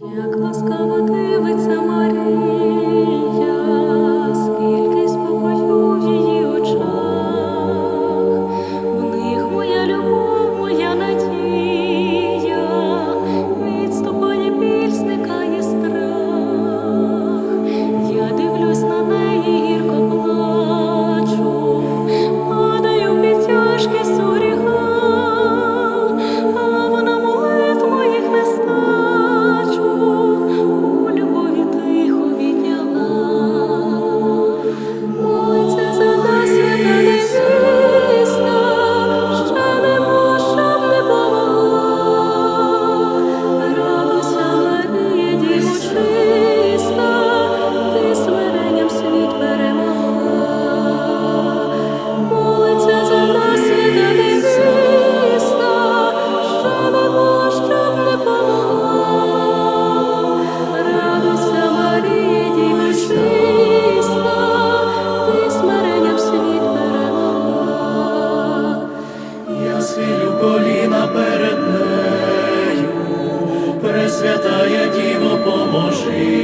Як ласкава дивиться Марія, коліна перед нею, Пресвятая Діво, поможи.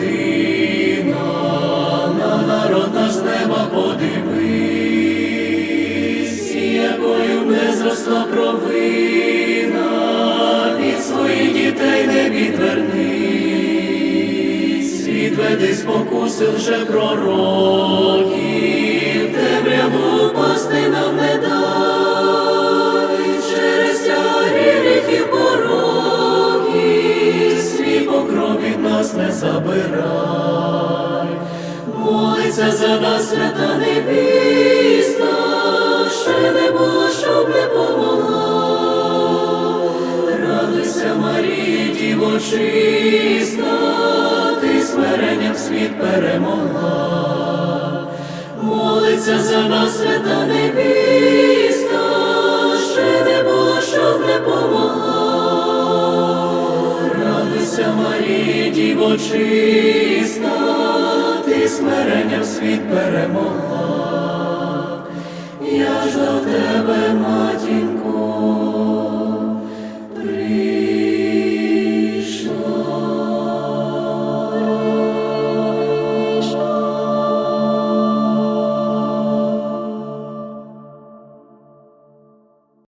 єдина, на народ наш неба подивись, якою не зросла провина, від своїх дітей не відвернись, відведи спокуси лже пророків. не забирай, молиться за нас, свята невіста, ще небо, щоб не помогла. Радуйся, Марія, діво чиста, ти смиренням світ перемогла, молиться за нас, свята невіста, дівочиста, ти смиренням світ перемогла, я ж до тебе.